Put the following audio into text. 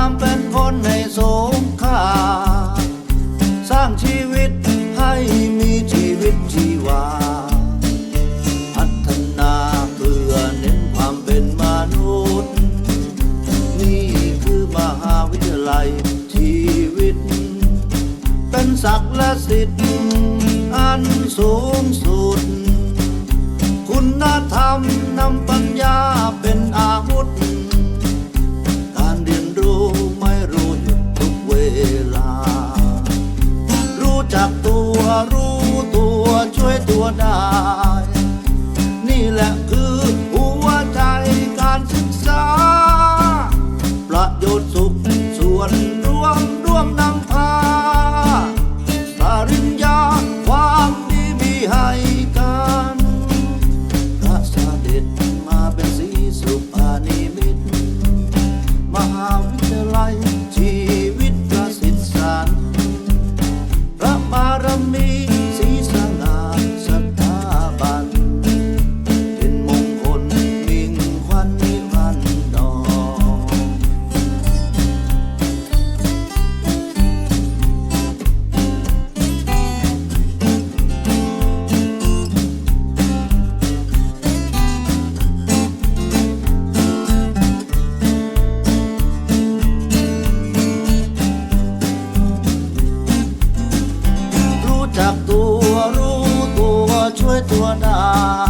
ความเป็นคนในสงค่า สร้างชีวิตให้มีชีวิตชีวา พัฒนาเพื่อเน้นความเป็นมนุษย์ นี่คือมหาวิทยาลัยชีวิต เป็นศักและสิทธิ์อันสูงสุด คุณธรรมนำปัญ ตัวได้ นี่แหละ ตัวนา